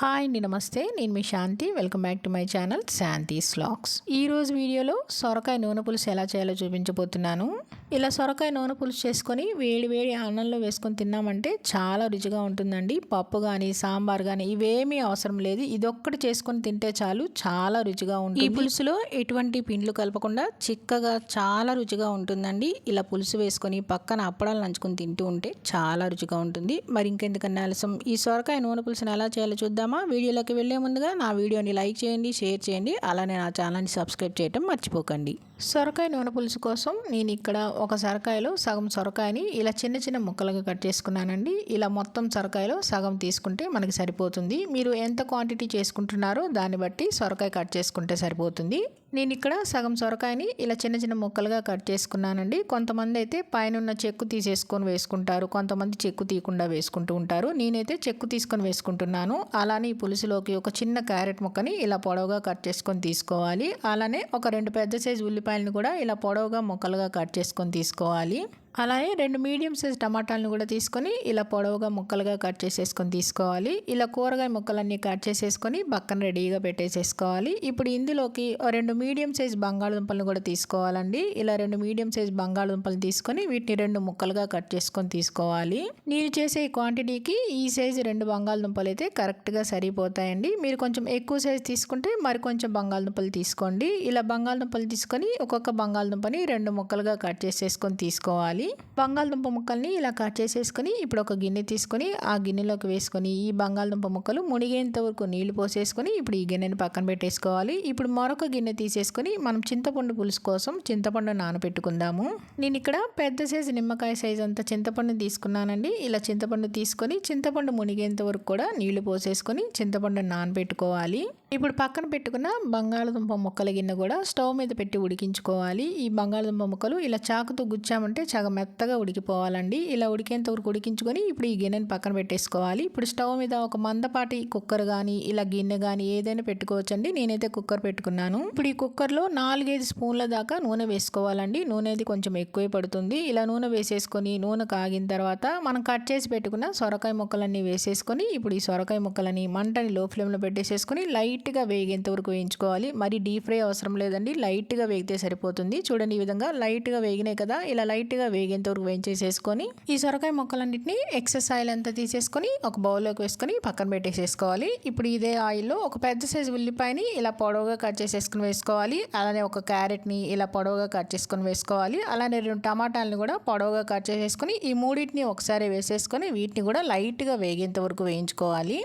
Hi అండి నమస్తే. నేను మీ Shanti. Welcome back to my channel Shanti vlogs ఈరోజు వీడియోలో సొరకాయ నూనె పులుసు ఎలా చేయాలో చూపించబోతున్నాను. ఇలా సొరకాయ నూనె పులుసు చేసుకొని వేడి వేడి అన్నంలో వేసుకొని తిన్నామంటే చాలా రుచిగా ఉంటుందండి. పప్పు కానీ సాంబార్ కానీ ఇవేమీ అవసరం లేదు. ఇదొక్కటి చేసుకొని తింటే చాలు చాలా రుచిగా ఉంటుంది. ఈ పులుసులో ఎటువంటి పిండ్లు కలపకుండా చిక్కగా చాలా రుచిగా ఉంటుందండి. ఇలా పులుసు వేసుకొని పక్కన అప్పడాలు నంచుకొని తింటూ ఉంటే చాలా రుచిగా ఉంటుంది. మరి ఇంకెందుకన్నా ఆలస్యం? ఈ సొరకాయ నూనె పులుసుని ఎలా చేయాలో చూద్దామా? వీడియోలోకి వెళ్ళే ముందుగా నా వీడియోని లైక్ చేయండి షేర్ చేయండి. అలానే నా ఛానల్ని సబ్స్క్రైబ్ చేయడం మర్చిపోకండి. సొరకాయ నూనె పులుసు కోసం నేను ఇక్కడ ఒక సొరకాయలో సగం సొరకాయని ఇలా చిన్న చిన్న ముక్కలుగా కట్ చేసుకున్నానండి. ఇలా మొత్తం సొరకాయలో సగం తీసుకుంటే మనకి సరిపోతుంది. మీరు ఎంత క్వాంటిటీ చేసుకుంటున్నారో దాన్ని బట్టి సొరకాయ కట్ చేసుకుంటే సరిపోతుంది. నేను ఇక్కడ సగం సొరకాయని ఇలా చిన్న చిన్న ముక్కలుగా కట్ చేసుకున్నానండి. కొంతమంది అయితే పైన ఉన్న చెక్కు తీసేసుకొని వేసుకుంటారు. కొంతమంది చెక్కు తీయకుండా వేసుకుంటూ ఉంటారు. నేనైతే చెక్కు తీసుకొని వేసుకుంటున్నాను. అలానే ఈ పులుసులోకి ఒక చిన్న క్యారెట్ ముక్కని ఇలా పొడవుగా కట్ చేసుకొని తీసుకోవాలి. అలానే ఒక రెండు పెద్ద సైజు ఉల్లిపాయలను కూడా ఇలా పొడవుగా ముక్కలుగా కట్ చేసుకొని తీసుకోవాలి. అలాగే రెండు మీడియం సైజ్ టమాటాలను కూడా తీసుకొని ఇలా పొడవుగా ముక్కలుగా కట్ చేసేసుకొని తీసుకోవాలి. ఇలా కూరగాయ ముక్కలన్నీ కట్ చేసేసుకొని పక్కన రెడీగా పెట్టేసేసుకోవాలి. ఇప్పుడు ఇందులోకి రెండు మీడియం సైజ్ బంగాళదుంపలను కూడా తీసుకోవాలండి. ఇలా రెండు మీడియం సైజ్ బంగాళదుంపలు తీసుకొని వీటిని రెండు ముక్కలుగా కట్ చేసుకొని తీసుకోవాలి. నేను చేసే క్వాంటిటీకి ఈ సైజు రెండు బంగాళదుంపలు అయితే కరెక్ట్గా సరిపోతాయండి. మీరు కొంచెం ఎక్కువ సైజ్ తీసుకుంటే మరి కొంచెం బంగాళదుంపలు తీసుకోండి. ఇలా బంగాళదుంపలు తీసుకొని ఒక్కొక్క బంగాళదుంపని రెండు ముక్కలుగా కట్ చేసేసుకొని తీసుకోవాలి. బంగాళదుంప ముక్కల్ని ఇలా కట్ చేసేసుకొని ఇప్పుడు ఒక గిన్నె తీసుకొని ఆ గిన్నెలోకి వేసుకొని ఈ బంగాళదుంప ముక్కలు మునిగేంత వరకు నీళ్ళు పోసేసుకొని ఇప్పుడు ఈ గిన్నెని పక్కన పెట్టేసుకోవాలి. ఇప్పుడు మరొక గిన్నె తీసేసుకొని మనం చింతపండు పులుసు కోసం చింతపండు నానబెట్టుకుందాము నేను ఇక్కడ పెద్ద సైజు నిమ్మకాయ సైజు అంత చింతపండు తీసుకున్నానండి. ఇలా చింతపండు తీసుకొని చింతపండు మునిగేంత వరకు కూడా నీళ్ళు పోసేసుకొని చింతపండు నానబెట్టుకోవాలి ఇప్పుడు పక్కన పెట్టుకున్న బంగాళదుంప ముక్కల గిన్నె కూడా స్టవ్ మీద పెట్టి ఉడికించుకోవాలి. ఈ బంగాళదుంప ముక్కలు ఇలా చాకుతో గుచ్చామంటే చగ మెత్తగా ఉడికిపోవాలండి. ఇలా ఉడికేంత వరకు ఉడికించుకొని ఇప్పుడు ఈ గిన్నెని పక్కన పెట్టేసుకోవాలి. ఇప్పుడు స్టవ్ మీద ఒక మందపాటి కుక్కర్ కానీ ఇలా గిన్నె కానీ ఏదైనా పెట్టుకోవచ్చండి. నేనైతే కుక్కర్ పెట్టుకున్నాను. ఇప్పుడు ఈ కుక్కర్లో నాలుగైదు స్పూన్ల దాకా నూనె వేసుకోవాలండి. నూనె అది కొంచెం ఎక్కువే పడుతుంది. ఇలా నూనె వేసేసుకొని నూనె కాగిన తర్వాత మనం కట్ చేసి పెట్టుకున్న సొరకాయ ముక్కలన్నీ వేసేసుకొని ఇప్పుడు ఈ సొరకాయ ముక్కలని మంటని లో ఫ్లేమ్లో పెట్టేసేసుకొని లైట్గా వేగేంత వరకు వేయించుకోవాలి. మరి డీప్ ఫ్రై అవసరం లేదండి. లైట్గా వేగితే సరిపోతుంది. చూడండి ఈ విధంగా లైట్గా వేగినాయి కదా ఇలా లైట్గా వేగేంత వరకు వేయించేసేసుకొని ఈ సొరకాయ మొక్కలన్నింటినీ ఎక్సెస్ ఆయిల్ అంతా తీసేసుకొని ఒక బౌల్లోకి వేసుకొని పక్కన పెట్టేసేసుకోవాలి. ఇప్పుడు ఇదే ఆయిల్లో ఒక పెద్ద సైజు ఉల్లిపాయని ఇలా పొడవుగా కట్ చేసేసుకుని వేసుకోవాలి. అలానే ఒక క్యారెట్ని ఇలా పొడవుగా కట్ చేసుకొని వేసుకోవాలి. అలానే రెండు టమాటాలను కూడా పొడవుగా కట్ చేసేసుకొని ఈ మూడింటిని ఒకసారి వేసేసుకొని వీటిని కూడా లైట్గా వేగేంత వరకు వేయించుకోవాలి.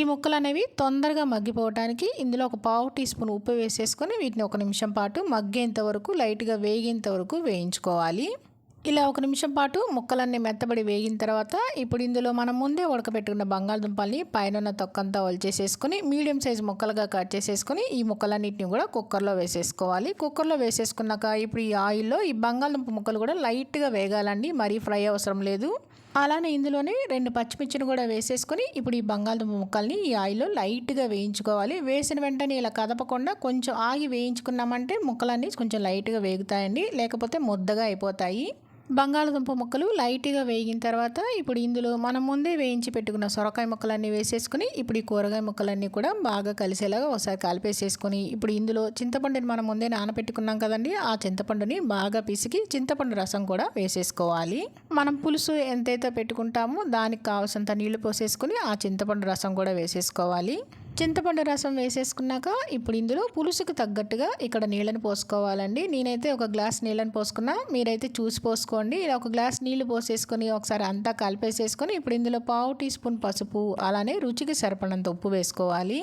ఈ ముక్కలు అనేవి తొందరగా మగ్గిపోవడానికి ఇందులో ఒక పావు టీ స్పూన్ ఉప్పు వేసేసుకొని వీటిని ఒక నిమిషం పాటు మగ్గేంత వరకు లైట్గా వేగేంత వరకు వేయించుకోవాలి. ఇలా ఒక నిమిషం పాటు ముక్కలన్నీ మెత్తబడి వేగిన తర్వాత ఇప్పుడు ఇందులో మనం ముందే ఉడకబెట్టుకున్న బంగాళదుంపల్ని పైన తొక్కంతా వలిచేసేసుకొని మీడియం సైజ్ ముక్కలుగా కట్ చేసేసుకొని ఈ ముక్కలన్నిటిని కూడా కుక్కర్లో వేసేసుకోవాలి. కుక్కర్లో వేసేసుకున్నాక ఇప్పుడు ఈ ఆయిల్లో ఈ బంగాళదుంప ముక్కలు కూడా లైట్గా వేగాలండి. మరీ ఫ్రై అవసరం లేదు. అలానే ఇందులోనే రెండు పచ్చిమిర్చిని కూడా వేసేసుకొని ఇప్పుడు ఈ బంగాళదుంప ముక్కల్ని ఈ ఆయిల్లో లైట్గా వేయించుకోవాలి. వేసిన వెంటనే ఇలా కదపకుండా కొంచెం ఆగి వేయించుకున్నామంటే ముక్కలన్నీ కొంచెం లైట్గా వేగుతాయండి. లేకపోతే ముద్దగా అయిపోతాయి. బంగాళదుంప ముక్కలు లైట్గా వేగిన తర్వాత ఇప్పుడు ఇందులో మనం ముందే వేయించి పెట్టుకున్న సొరకాయ ముక్కలన్నీ వేసేసుకుని ఇప్పుడు ఈ కూరగాయ ముక్కలన్నీ కూడా బాగా కలిసేలాగా ఒకసారి కలిపేసేసుకొని ఇప్పుడు ఇందులో చింతపండుని మనం ముందే నానబెట్టుకున్నాం కదండి ఆ చింతపండుని బాగా పిసికి చింతపండు రసం కూడా వేసేసుకోవాలి. మనం పులుసు ఎంతైతే పెట్టుకుంటామో దానికి కావాల్సినంత నీళ్ళు పోసేసుకుని ఆ చింతపండు రసం కూడా వేసేసుకోవాలి. చింతపండు రసం వేసేసుకున్నాక ఇప్పుడు ఇందులో పులుసుకు తగ్గట్టుగా ఇక్కడ నీళ్ళని పోసుకోవాలండి. నేనైతే ఒక గ్లాస్ నీళ్ళని పోసుకున్నా. మీరైతే చూసి పోసుకోండి. ఇలా ఒక గ్లాస్ నీళ్ళు పోసేసుకొని ఒకసారి అంతా కలిపేసేసుకొని ఇప్పుడు ఇందులో పావు టీ స్పూన్ పసుపు అలానే రుచికి సరిపడినంత ఉప్పు వేసుకోవాలి.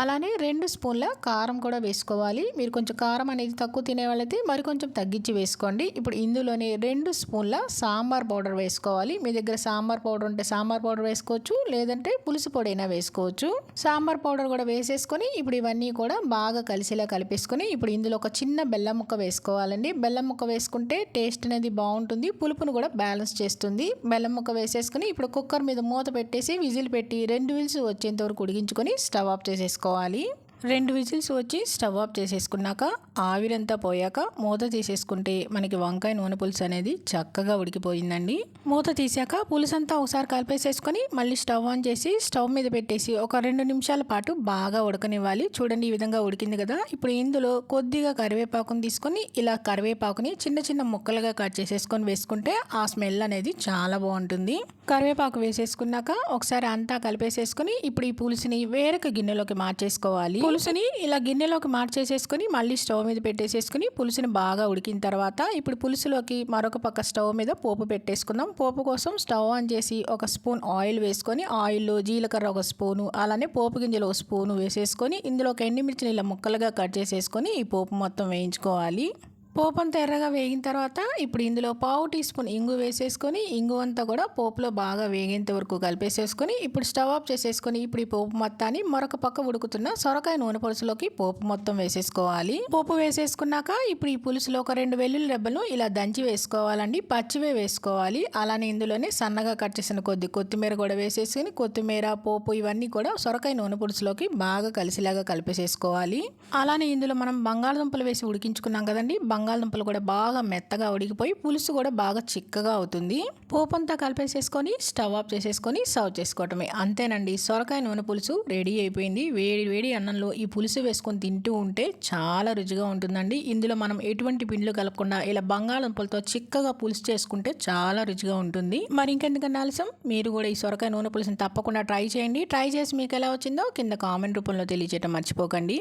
అలానే రెండు స్పూన్ల కారం కూడా వేసుకోవాలి. మీరు కొంచెం కారం అనేది తక్కువ తినే వాళ్ళైతే మరి కొంచెం తగ్గించి వేసుకోండి. ఇప్పుడు ఇందులోనే రెండు స్పూన్ల సాంబార్ పౌడర్ వేసుకోవాలి. మీ దగ్గర సాంబార్ పౌడర్ ఉంటే సాంబార్ పౌడర్ వేసుకోవచ్చు లేదంటే పులుసు పొడి అయినా వేసుకోవచ్చు. సాంబార్ పౌడర్ కూడా వేసేసుకొని ఇప్పుడు ఇవన్నీ కూడా బాగా కలిసేలా కలిపేసుకొని ఇప్పుడు ఇందులో ఒక చిన్న బెల్లం ముక్క వేసుకోవాలండి. బెల్లం ముక్క వేసుకుంటే టేస్ట్ అనేది బాగుంటుంది పులుపును కూడా బ్యాలెన్స్ చేస్తుంది. బెల్లం ముక్క వేసేసుకొని ఇప్పుడు కుక్కర్ మీద మూత పెట్టేసి విజిల్ పెట్టి రెండు విజిల్స్ వచ్చేంత వరకు ఉడిగించుకొని స్టవ్ ఆఫ్ చేసుకోవాలి రెండు విజిల్స్ వచ్చి స్టవ్ ఆఫ్ చేసేసుకున్నాక ఆవిరంతా పోయాక మూత తీసేసుకుంటే మనకి వంకాయ నూనె పులుసు అనేది చక్కగా ఉడికిపోయిందండి. మూత తీసాక పులుసు అంతా ఒకసారి కలిపేసేసుకొని మళ్ళీ స్టవ్ ఆన్ చేసి స్టవ్ మీద పెట్టేసి ఒక రెండు నిమిషాల పాటు బాగా ఉడకనివ్వాలి. చూడండి ఈ విధంగా ఉడికింది కదా. ఇప్పుడు ఇందులో కొద్దిగా కరివేపాకుని తీసుకొని ఇలా కరివేపాకుని చిన్న చిన్న ముక్కలుగా కట్ చేసేసుకొని వేసుకుంటే ఆ స్మెల్ అనేది చాలా బాగుంటుంది. కరివేపాకు వేసేసుకున్నాక ఒకసారి అంతా కలిపేసేసుకొని ఇప్పుడు ఈ పులుసుని వేరొక గిన్నెలోకి మార్చేసుకోవాలి. పులుసుని ఇలా గిన్నెలోకి మార్చేసేసుకొని మళ్ళీ స్టవ్ మీద పెట్టేసేసుకొని పులుసుని బాగా ఉడికిన తర్వాత ఇప్పుడు పులుసులోకి మరొక పక్క స్టవ్ మీద పోపు పెట్టేసుకుందాం. పోపు కోసం స్టవ్ ఆన్ చేసి ఒక స్పూన్ ఆయిల్ వేసుకొని ఆయిల్లో జీలకర్ర ఒక స్పూను అలానే పోపు గింజలు ఒక స్పూను వేసేసుకొని ఇందులోకి ఎండిమిర్చిని ఇలా ముక్కలుగా కట్ చేసేసుకొని ఈ పోపు మొత్తం వేయించుకోవాలి. పోపు అంతా ఎర్రగా వేగిన తర్వాత ఇప్పుడు ఇందులో పావు టీ స్పూన్ ఇంగు వేసేసుకొని ఇంగు అంతా కూడా పోపులో బాగా వేగేంత వరకు కలిపేసేసుకొని ఇప్పుడు స్టవ్ ఆఫ్ చేసేసుకొని ఇప్పుడు ఈ పోపు మొత్తాన్ని మరొక పక్క ఉడుకుతున్న సొరకాయ నూనె పులుసులోకి పోపు మొత్తం వేసేసుకోవాలి. పోపు వేసేసుకున్నాక ఇప్పుడు ఈ పులుసులో ఒక రెండు వెల్లుల్లి రెబ్బలు ఇలా దంచి వేసుకోవాలండి. పచ్చివే వేసుకోవాలి. అలానే ఇందులోనే సన్నగా కట్ చేసిన కొద్ది కొత్తిమీర కూడా వేసేసుకొని కొత్తిమీర పోపు ఇవన్నీ కూడా సొరకాయ నూనె పులుసులోకి బాగా కలిసిలాగా కలిపేసేసుకోవాలి. అలానే ఇందులో మనం బంగాళదుంపలు వేసి ఉడికించుకున్నాం కదండి. బంగాళదుంపలు కూడా బాగా మెత్తగా ఉడికిపోయి పులుసు కూడా బాగా చిక్కగా అవుతుంది. పోపు అంతా కలిపేసేసుకొని స్టవ్ ఆఫ్ చేసేసుకొని సర్వ్ చేసుకోవటమే. అంతేనండి సొరకాయ నూనె పులుసు రెడీ అయిపోయింది. వేడి వేడి అన్నంలో ఈ పులుసు వేసుకొని తింటూ ఉంటే చాలా రుచిగా ఉంటుందండి. ఇందులో మనం ఎటువంటి పిండ్లు కలపకుండా ఇలా బంగాళదుంపలతో చిక్కగా పులుసు చేసుకుంటే చాలా రుచిగా ఉంటుంది. మరి ఇంకెందుకన్నా ఆలస్యం? మీరు కూడా ఈ సొరకాయ నూనె పులుసుని తప్పకుండా ట్రై చేయండి. ట్రై చేసి మీకు ఎలా వచ్చిందో కింద కామెంట్ రూపంలో తెలియజేయడం మర్చిపోకండి.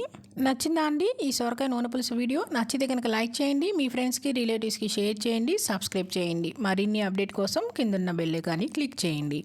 నచ్చిందా అండి ఈ సొరకాయ నూనె పులుసు వీడియో? నచ్చితే కనుక లైక్ చేయండి. చేయండి మీ ఫ్రెండ్స్కి రిలేటివ్స్కి షేర్ చేయండి సబ్స్క్రైబ్ చేయండి. మరిన్ని అప్డేట్ కోసం కిందన్న బెల్ కానీ క్లిక్ చేయండి.